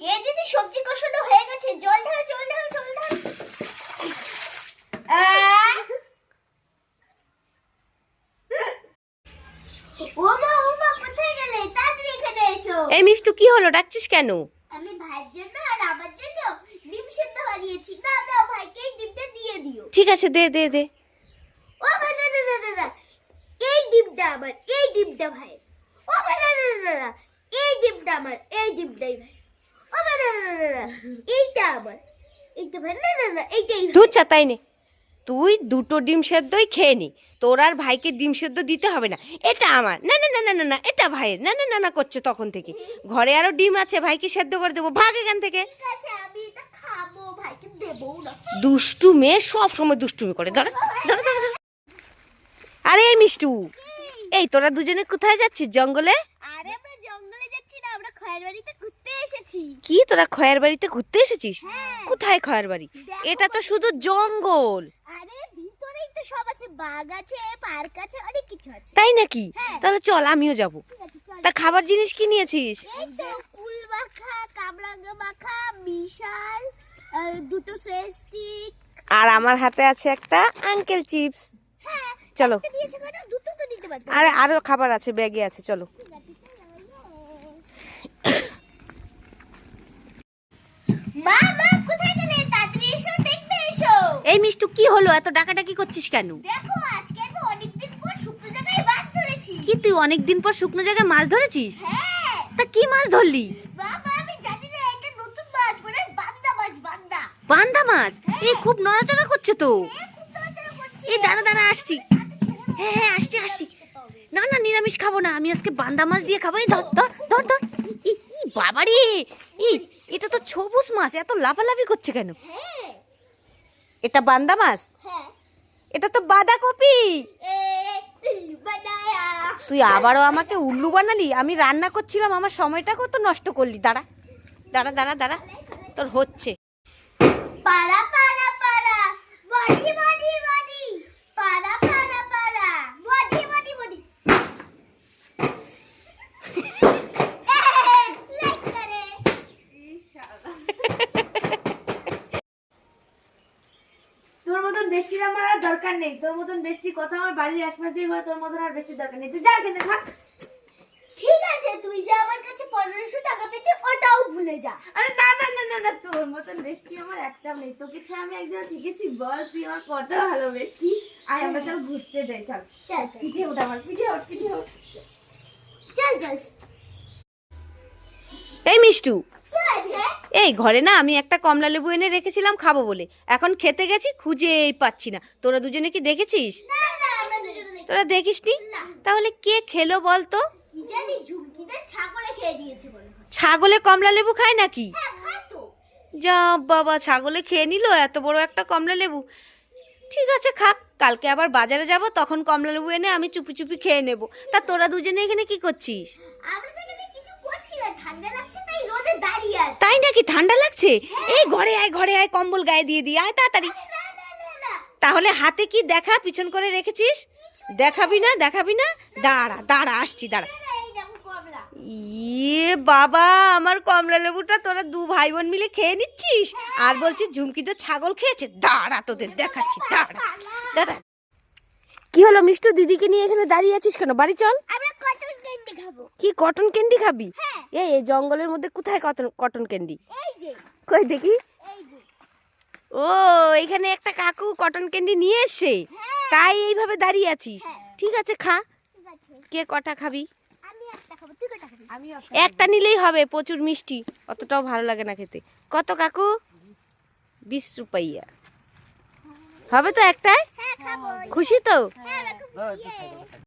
এ দিদি সবজি কষানো হয়ে গেছে। জল ঢাল জল ঢাল জল ঢাল! ওমা ওমা কোথায় গেলে? তাড়াতাড়ি এখানে এসো। এই মিষ্টু কি হলো? ডাকছিস কেন? আমি ভাইয়ের জন্য আর আমার জন্য ডিম সেদ্ধ বানিয়েছি। না না ভাইকে এই ডিমটা দিয়ে দিও। ঠিক আছে দে দে দে। ও না না না না না। এই ডিমটা আমার এই ডিমটা ভাই ও না না না না এই ডিমটা আমার এই ডিমটাই ভাই দুধ চা তাই নে তুই দুটো ডিম সেদ্ধই খেয়ে নি তোর আর ভাইকে ডিম সেদ্ধ দিতে হবে না এটা আমার না না না না না না এটা ভাইয়ের না না না না করছে তখন থেকে ঘরে আরও ডিম আছে ভাইকে সেদ্ধ করে দেবো ভাগ এখান থেকে দুষ্টু মেয়ে সব সময় দুষ্টুমি করে ধরো ধরো। আরে এই মিষ্টু এই তোরা দুজনে কোথায় যাচ্ছিস জঙ্গলে আরে আমরা জঙ্গলে যাচ্ছি না আমরা খয়ের বাড়িতে ঘুরতে এসেছি। কি তোরা খয়ের বাড়িতে ঘুরতে এসেছিস? হ্যাঁ। কোথায় খয়ের বাড়ি? এটা তো শুধু জঙ্গল। আরে ভিতরেই তো সব আছে। বাঘ আছে পার্ক আছে অনেক কিছু আছে। তাই নাকি? হ্যাঁ। তাহলে চল আমিও যাব। চল। তা খাবার জিনিস কি নিয়েছিস? এই তো কুল মাখা কামরাঙ্গা মাখা বিশাল আর দুটো ফেস স্টিক আর আমার হাতে আছে একটা আঙ্কেল চিপস হ্যাঁ চলো। নিতে পারতাম। আরে আরও খাবার আছে ব্যাগে চলো আছে, চলো। মা মা কোথায় গেলে? তাড়াতাড়ি এসো দেখতে এসো। এই মিষ্টু কি হলো? এত ডাকাডাকি করছিস কেন? দেখো আজকে আমি অনেকদিন পর শুকনো জায়গায় মাছ ধরেছি। কি তুই অনেকদিন পর শুকনো জায়গায় মাছ ধরেছিস? হ্যাঁ। তা কি মাছ ধরলি? বাবা আমি জানি না এটা নতুন মাছ মানে বান্দা মাছ বান্দা। বান্দা মাছ? এই খুব নড়াচড়া করছে তো। করছে। এই দাঁড়া দাঁড়া আসছি। হ্যাঁ হ্যাঁ আসছি আসছি। না না নিরামিষ খাব না আমি আজকে বান্দা মাছ দিয়ে খাব। এই ধর ধর ধর ধর। বাবারে! এই এটা তো সবুজ মাছ এত লাফালাফি করছে কেন? হ্যাঁ। এটা বান্দা মাছ? হ্যাঁ। এটা তো বাঁধাকপি! তুই আবারও আমাকে উল্লু বানালি? আমি রান্না করছিলাম আমার সময়টাকেও তো নষ্ট করলি? দাঁড়া দাঁড়া দাঁড়া দাঁড়া। তোর হচ্ছে। পাড়া পাড়া বডি বডি বডি পাড়া পাড়া পাড়া বডি বডি বডি লাইক করে তোর মতন বেষ্টির আমার আর দরকার নেই। তোর মতন বেষ্টি কথা আমার বাড়ির আশপাশ দিয়ে করে তোর মতন আর বেষ্টির দরকার নেই। তুই যা কেন থাক। ঠিক আছে তুই যে আমার কাছে পনেরোশো টাকা পেতে ওটাও ভুলে যা। আরে না না না না না তোর মতন বেষ্টি আমার একটাও নেই। তোকে ছাড়া আমি একদিন শিখেছি বল তুই আমার কত ভালো বেষ্টি। আয় আমরা চল ঘুরতে যাই চল। চল পিছিয়ে ওঠ আমার পিছিয়ে ওঠ পিছিয়ে ওঠ। চল চল চল। এই মিষ্টু। কি আছে এই ঘরে না আমি একটা কমলা লেবু এনে রেখেছিলাম খাব বলে। এখন খেতে গেছি খুঁজেই পাচ্ছি না। তোরা দুজনে কি দেখেছিস? তোরা দেখিসনি? না। তাহলে কে খেলো বল তো কি জানি ঝুমকিতে ছাগলে কমলা লেবু খায় নাকি? হ্যাঁ যা বাবা ছাগলে খেয়ে নিল এত বড় একটা কমলা লেবু। ঠিক আছে খাক কালকে আবার বাজারে যাব তখন কমলা লেবু এনে আমি চুপি চুপি খেয়ে নেব। তা তোরা দুজনে এখানে কি করছিস? আমরা তো কিছু করছি না ঠান্ডা লাগছে তাই নাকি ঠান্ডা লাগছে? এই ঘরে আয় ঘরে আয় কম্বল গায়ে দিয়ে দি আয় তাড়াতাড়ি। তাহলে হাতে কি দেখা পিছন করে রেখেছিস? দেখাবি না দেখাবি না? দাঁড়া দাঁড়া আসছি দাঁড়া। ইয়ে বাবা আমার কমলা লেবুটা তোরা দু ভাই বোন মিলে খেয়ে নিচ্ছিস? আর বলছিস ঝুমকিতে ছাগল খেয়েছে। দাঁড়া তোদের দেখাচ্ছি দাঁড়া। দাঁড়া। কি হলো মিষ্টু দিদিকে নিয়ে এখানে দাঁড়িয়ে আছিস কেন? বাড়ি চল। আমরা কটন ক্যান্ডি খাব। কি কটন ক্যান্ডি খাবি? হ্যাঁ। এই এই জঙ্গলের মধ্যে কোথায় কটন কটন ক্যান্ডি? এই যে। কই দেখি? ও এখানে একটা কাকু কটন ক্যান্ডি নিয়ে এসছে। হ্যাঁ। তাই এইভাবে দাঁড়িয়ে আছিস। হ্যাঁ। ঠিক আছে খা। কে কটা খাবি? একটা খাব। তুই কটা খাবি? আমি একটা নিলেই হবে প্রচুর মিষ্টি। অতটাও ভালো লাগে না খেতে। কত কাকু? বিশ রুপাইয়া। হবে তো একটাই হ্যাঁ খুশি তো?